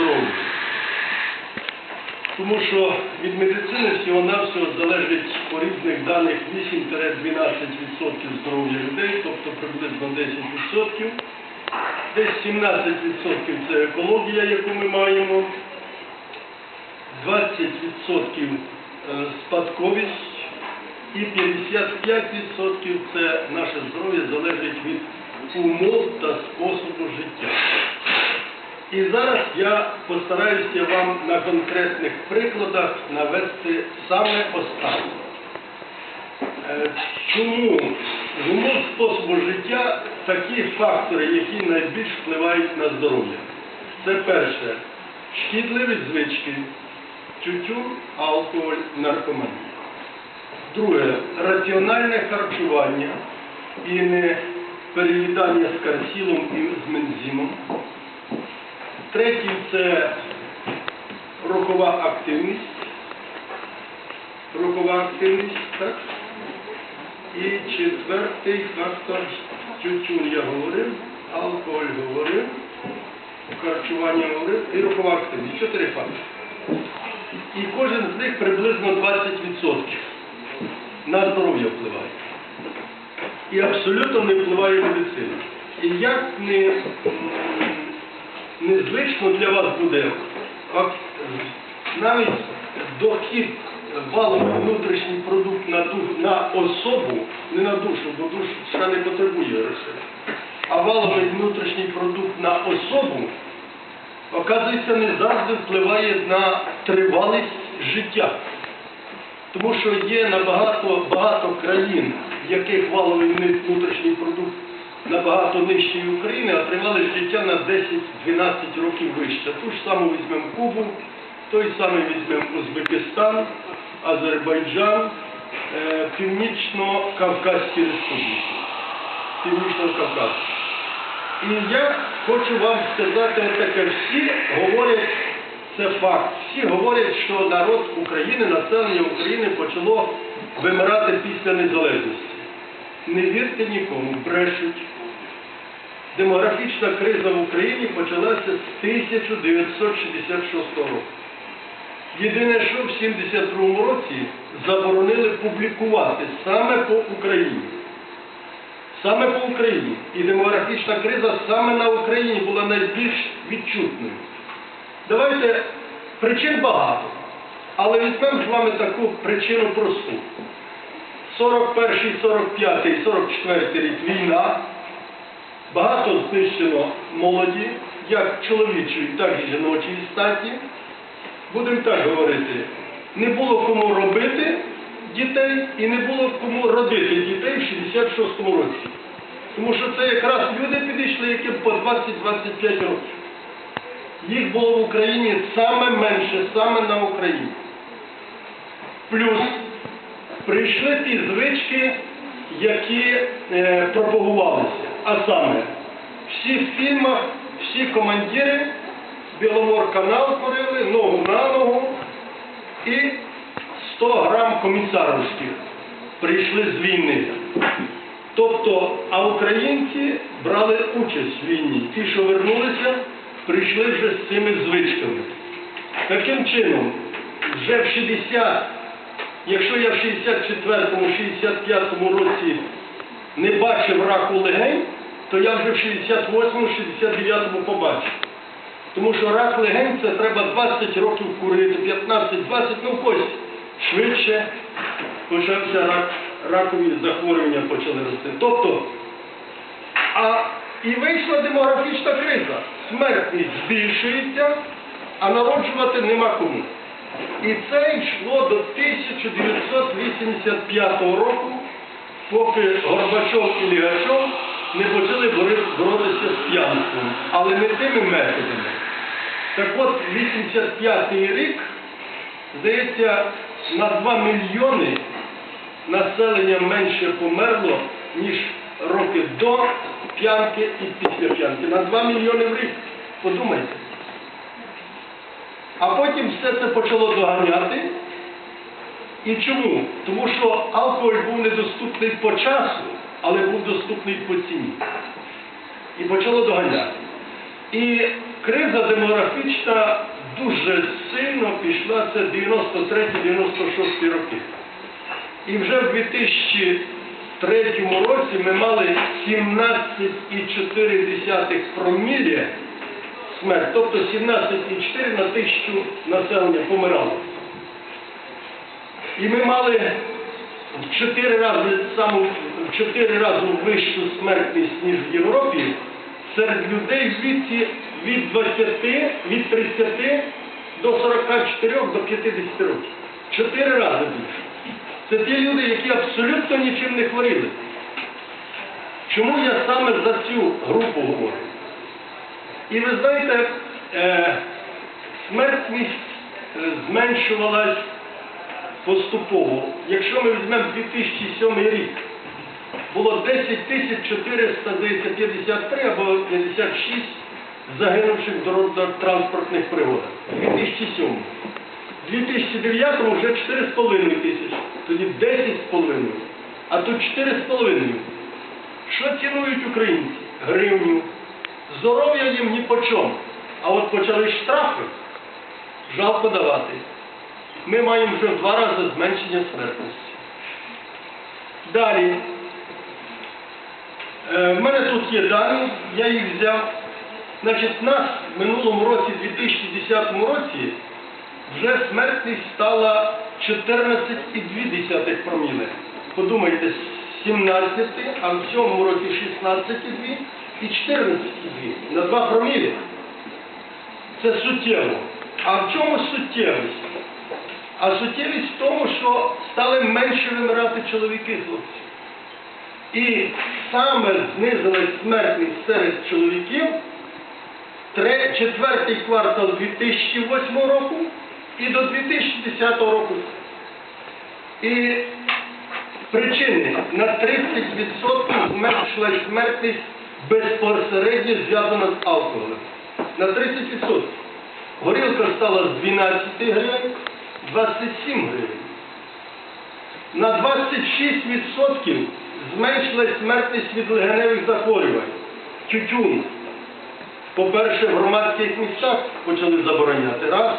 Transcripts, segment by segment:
здоров'ю. Тому що від медицини всього-навсього залежить по різних даних 8-12% здоров'я людей, тобто приблизно 10%. Десь 17% це екологія, яку ми маємо, 20% е, спадковість і 55% це наше здоров'я залежить від умов та способу життя. І зараз я постараюся вам на конкретних прикладах навести саме останнє. Е, Чому з способу життя такі фактори, які найбільш впливають на здоров'я? Це перше, шкідливі звички, тютюн, алкоголь, наркоманія. Друге, раціональне харчування і не переїдання з карсілом і з мензимом. Третій це рухова активність. Рухова активність, так? І четвертий фактор тютюн я говорив, алкоголь говорив, харчування говорив і рухова активність. Чотири фактори. І кожен з них приблизно 20% на здоров'я впливає. І абсолютно не впливає медицина. І як не, незвично для вас буде от, навіть дохід валовий внутрішній продукт на, ду- на особу, не на душу, бо душа не потребує грошей, а валовий внутрішній продукт на особу, оказується, не завжди впливає на тривалість життя. Тому що є набагато багато країн, в яких валовий внутрішній продукт набагато нижчий України, а тривалість життя на 10-12 років вище. Ту ж саму візьмемо Кубу, той самий візьмемо Узбекистан, Азербайджан, е, Північно-Кавказькі республіки. Північного Кавказу. І я хочу вам сказати таке, всі говорять, це факт, всі говорять, що народ України, населення України почало вимирати після незалежності. Не вірте нікому, брешуть. Демографічна криза в Україні почалася з 1966 року. Єдине, що в 72 році заборонили публікувати саме по Україні. Саме по Україні. І демографічна криза саме на Україні була найбільш відчутною. Давайте причин багато, але візьмемо з вами таку причину просту. 41, 45, 44 рік війна. Багато знищено молоді, як чоловічої, так і жіночої статі. Будемо так говорити, не було кому робити дітей і не було кому родити дітей в 66-му році. Тому що це якраз люди підійшли, які по 20-25 років. Їх було в Україні саме менше, саме на Україні. Плюс прийшли ті звички, які е, пропагувалися. А саме, всі в фільмах, всі командири Біломор-канал курили, ногу на ногу і 100 грам комісаровських прийшли з війни. Тобто, а українці брали участь в війні. Ті, що вернулися, прийшли вже з цими звичками. Таким чином, вже в 60, якщо я в 64-му, 65-му році не бачив раку легень, то я вже в 68-му, 69-му побачив. Тому що рак легень це треба 20 років курити, 15-20, ну ось швидше почався рак, ракові захворювання почали рости. Тобто, а і вийшла демографічна криза. Смертність збільшується, а народжувати нема кому. І це йшло до 1985 року, поки Горбачов і Лігачов не почали боротися з п'янством, але не тими методами. Так от, 85-й рік, здається, на 2 мільйони населення менше померло, ніж роки до п'янки і після п'янки. На 2 мільйони в рік. Подумайте. А потім все це почало доганяти. І чому? Тому що алкоголь був недоступний по часу, але був доступний по ціні. І почало доганяти. І криза демографічна дуже сильно пішла, це 93-96 роки. І вже в 2003 році ми мали 17,4 промілля смерть, тобто 17,4 на тисячу населення помирало. І ми мали в 4 рази саму 4 рази вищу смертність, ніж в Європі, серед людей в віці від 20, від 30 до 44 до 50 років. Чотири рази більше. Це ті люди, які абсолютно нічим не хворіли. Чому я саме за цю групу говорю? І ви знаєте, е, смертність е, зменшувалась поступово. Якщо ми візьмемо 2007 рік, було 10 тисяч 453 або 56 загинувших в дорожньо-транспортних пригодах. 2007. У 2009 вже 4,5 тисячі, тоді 10,5, а тут 4,5. Що цінують українці? Гривню. Здоров'я їм ні по чому. А от почали штрафи, жалко давати. Ми маємо вже в два рази зменшення смертності. Далі. Е, В мене тут є дані, я їх взяв. Значить, нас в минулому році, 2010 році, вже смертність стала 14,2 проміли. Подумайте, з 17, а в цьому році 16,2 і 14,2 на 2 промілі. Це суттєво. А в чому суттєвість? А суттєвість в тому, що стали менше вимирати чоловіки хлопці. І саме знизилась смертність серед чоловіків четвертий квартал 2008 року і до 2010 року. І причини на 30% зменшилась смертність безпосередньо зв'язана з алкоголем. На 30%. Горілка стала з 12 гривень 27 гривень. На 26% зменшилась смертність від легеневих захворювань. Тютюн. По-перше, в громадських місцях почали забороняти. Раз.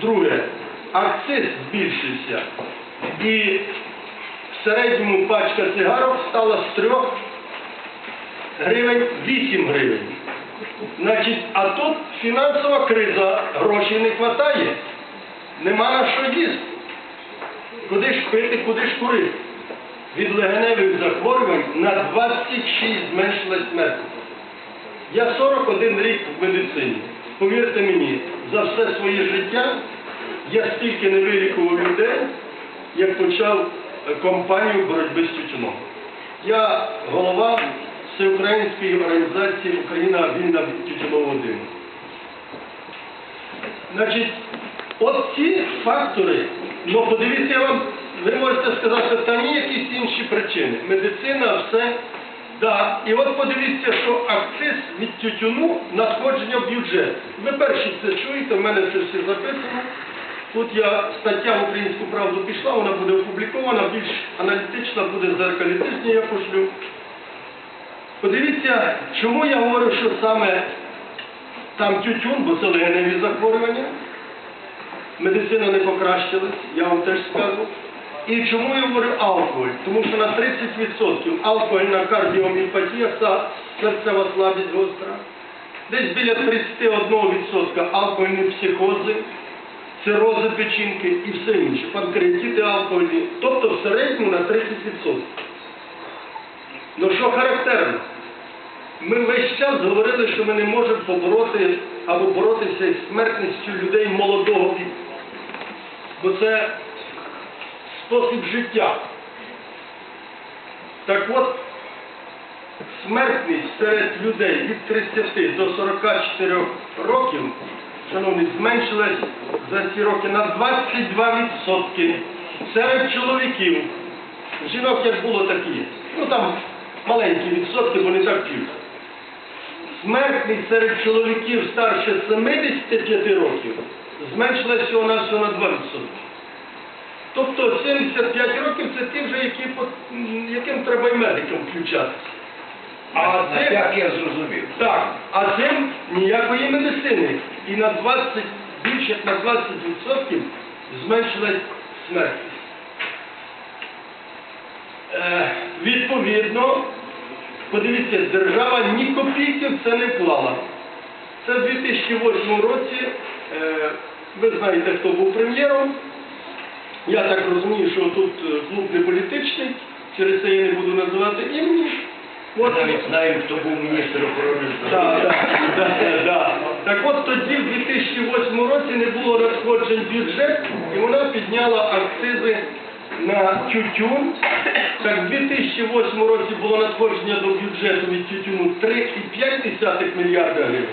Друге, акциз збільшився. І в середньому пачка цигарок стала з 3 гривень 8 гривень. Значить, а тут фінансова криза, грошей не вистачає, нема на що їсти. Куди ж пити, куди ж курити? Від легеневих захворювань на 26 зменшилась смертність. Я 41 рік в медицині. Повірте мені, за все своє життя я стільки не вилікував людей, як почав е, кампанію боротьби з тютюном. Я голова Всеукраїнської організації Україна вільна від тютюнового диму. Значить, от ці фактори, ну подивіться я вам, ви можете сказати, що та ні, якісь інші причини. Медицина, все. Да. І от подивіться, що акциз від тютюну надходження в бюджет. Ви перші це чуєте, в мене це все записано. Тут я стаття в українську правду пішла, вона буде опублікована, більш аналітична, буде зеркалітичні, я пошлю. Подивіться, чому я говорю, що саме там тютюн, бо це легеневі захворювання. Медицина не покращилась, я вам теж скажу. І чому я говорю алкоголь? Тому що на 30% алкогольна кардіоміопатія, це серцева слабість гостра. Десь біля 31% алкогольні психози, цирози печінки і все інше, панкреатити алкогольні. Тобто в середньому на 30%. Ну що характерно? Ми весь час говорили, що ми не можемо побороти або боротися з смертністю людей молодого віку. Бо це спосіб життя. Так от, смертність серед людей від 30 до 44 років, шановні, зменшилась за ці роки на 22%. Серед чоловіків. Жінок як було, так і є. Ну там маленькі відсотки, бо не так п'ють. Смертність серед чоловіків старше 75 років зменшилась всього на всього на 2%. Тобто 75 років це ті вже, які, яким треба і медикам включатися. А це як я зрозумів. так, а цим ніякої медицини. І на 20, більше як на 20% зменшилась смертність. Е, відповідно, подивіться, держава ні копійки в це не вклала. Це в 2008 році, е, ви знаєте, хто був прем'єром. Я так розумію, що тут е, клуб не політичний, через це я не буду називати імені. Ми От- навіть знаємо, хто був міністр охорони так, здоров'я. Так от тоді, в 2008 році, не було надходжень бюджет, і вона підняла акцизи на тютюн. Так, в 2008 році було надходження до бюджету від тютюну 3,5 мільярда гривень,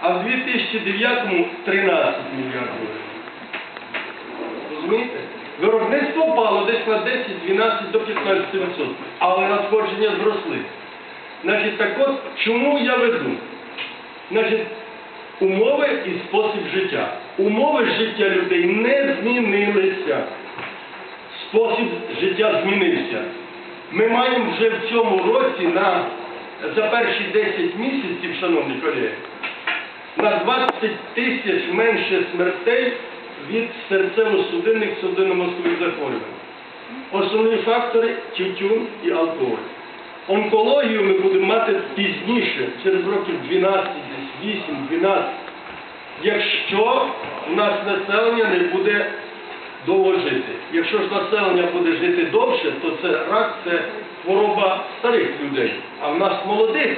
а в 2009 13 мільярдів гривень. Розумієте? Виробництво впало десь на 10, 12 до 15%, але надходження зросли. Значить, так от, чому я веду? Значить, умови і спосіб життя. Умови життя людей не змінилися. Спосіб життя змінився. Ми маємо вже в цьому році на, за перші 10 місяців, шановні колеги, на 20 тисяч менше смертей від серцево-судинних судинно-мозкових захворювань. Основні фактори тютюн і алкоголь. Онкологію ми будемо мати пізніше, через років 12, десь 8, 12, якщо у нас населення не буде довго жити. Якщо ж населення буде жити довше, то це рак це хвороба старих людей, а в нас молодих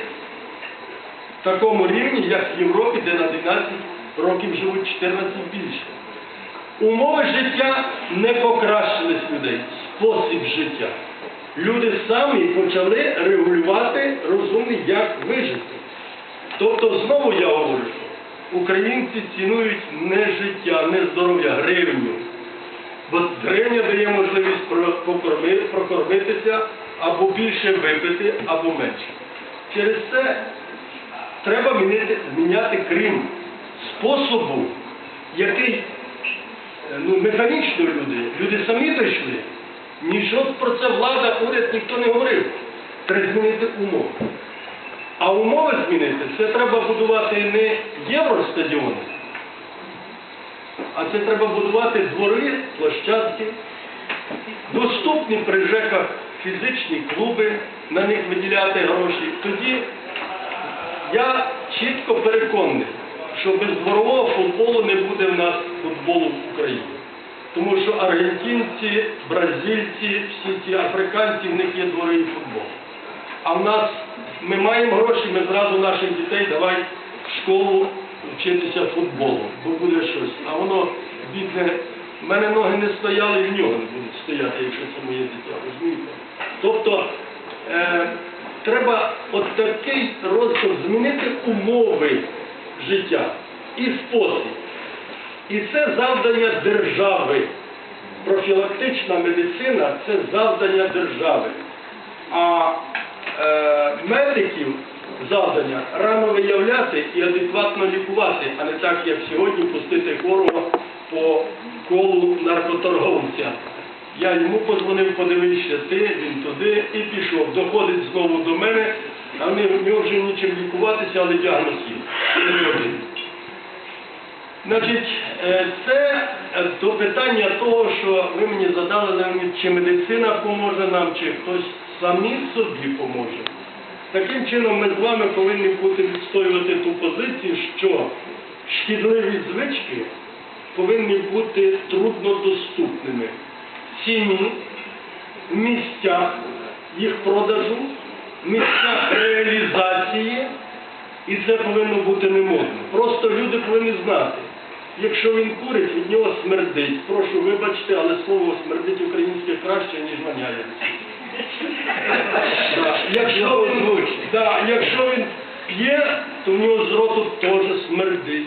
в такому рівні, як в Європі, де на 12 років живуть 14 більше. Умови життя не покращились людей, спосіб життя. Люди самі почали регулювати розумний, як вижити. Тобто, знову я говорю, українці цінують не життя, не здоров'я, гривню. Бо гривня дає можливість прокормитися або більше випити, або менше. Через це треба міняти, зміняти крім способу, який ну, механічно люди, люди самі дійшли. Нічого про це влада, уряд ніхто не говорив. Треба змінити умови. А умови змінити це треба будувати не євростадіони, а це треба будувати двори, площадки, доступні при ЖЕКах фізичні клуби, на них виділяти гроші. Тоді я чітко переконаний, що без дворового футболу не буде в нас футболу в Україні. Тому що аргентинці, бразильці, всі ці африканці, в них є двори і футбол. А в нас ми маємо гроші, ми зразу наших дітей давай в школу вчитися футболу, бо буде щось. А воно, бідне, в мене ноги не стояли, і в нього не будуть стояти, якщо це моє дитя, розумієте? Тобто е, треба от такий розділ змінити умови життя і спосіб. І це завдання держави. Профілактична медицина це завдання держави. А е, медиків завдання рано виявляти і адекватно лікувати, а не так, як сьогодні, пустити хворого по колу наркоторговця. Я йому подзвонив, подивився, ти, він туди і пішов. Доходить знову до мене, а в нього- вже нічим лікуватися, але діагноз є. Значить, е, це е, до питання того, що ви мені задали, чи медицина поможе нам, чи хтось самі собі поможе. Таким чином ми з вами повинні бути відстоювати ту позицію, що шкідливі звички повинні бути труднодоступними ціні, в місцях їх продажу, місцях реалізації. І це повинно бути не модно. Просто люди повинні знати, якщо він курить, від нього смердить. Прошу вибачте, але слово смердить українське краще, ніж. Да, Якщо він, да, якщо він п'є, то в нього з роту теж смердить.